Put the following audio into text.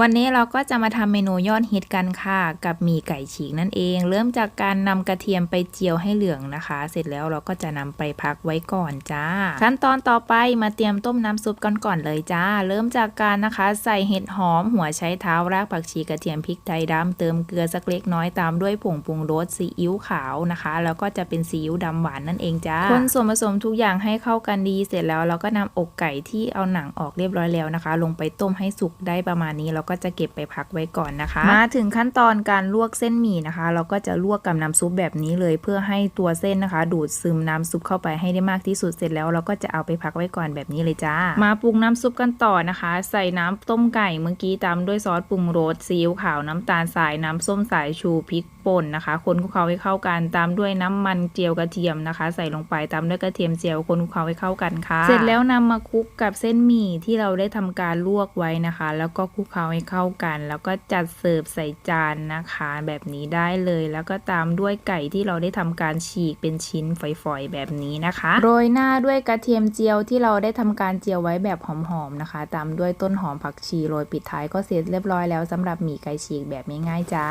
วันนี้เราก็จะมาทำเมนูยอดฮิตกันค่ะ กับหมี่ไก่ฉีกนั่นเอง เริ่มจากการนำกระเทียมไปเจียวให้เหลืองนะคะ เสร็จแล้วเราก็จะนำไปพักไว้ก่อนจ้า ขั้นตอนต่อไปมาเตรียมต้มน้ำซุปกันก่อนเลยจ้า เริ่มจากการนะคะ ใส่เห็ดหอม หัวไชเท้ารากผักชีกระเทียมพริกไทยดำเติมเกลือสักเล็กน้อยตามด้วยผงปรุงรสซีอิ๊วขาวนะคะ แล้วก็จะเป็นซีอิ๊วดำหวานนั่นเองจ้าคนส่วนผสมทุกอย่างให้เข้ากันดีเสร็จแล้วเราก็นำอกไก่ที่เอาหนังออกเรียบร้อยแล้วนะคะ ลงไปต้มให้สุกได้ประมาณนี้แล้วเราก็จะเก็บไปพักไว้ก่อนนะคะ มาถึงขั้นตอนการลวกเส้นหมี่นะคะ เราก็จะลวกกับน้ำซุปแบบนี้เลย เพื่อให้ตัวเส้นนะคะ ดูดซึมน้ำซุปเข้าไปให้ได้มากที่สุดเสร็จแล้ว เราก็จะเอาไปพักไว้ก่อนแบบนี้เลยจ้า มาปรุงน้ำซุปกันต่อนะคะ ใส่น้ำต้มไก่เมื่อกี้ตามด้วยซอสปรุงรสซีอิ๊วขาวน้ำตาลทรายน้ำส้มสายชูพริกป่นนะคะ คนคลุกเคล้าให้เข้ากัน ตามด้วยน้ำมันเจียวกระเทียมนะคะ ใส่ลงไปตามด้วยกระเทียมเจียวคนคลุกเคล้าให้เข้ากันค่ะ เสร็จแล้วนำมาคลุกกับเส้นหมี่ที่เราได้ทำการลวกไว้นะคะ แล้วก็คลุกเคล้าให้เข้ากัน แล้วก็จัดเสิร์ฟใส่จานนะคะ แบบนี้ได้เลย แล้วก็ตามด้วยไก่ที่เราได้ทำการฉีกเป็นชิ้นฝอยๆแบบนี้นะคะโรยหน้าด้วยกระเทียมเจียวที่เราได้ทำการเจียวไว้แบบหอมๆนะคะ ตามด้วยต้นหอมผักชีโรยปิดท้ายก็เสร็จเรียบร้อยแล้วสำหรับหมี่ไก่ฉีกแบบง่ายๆจ้า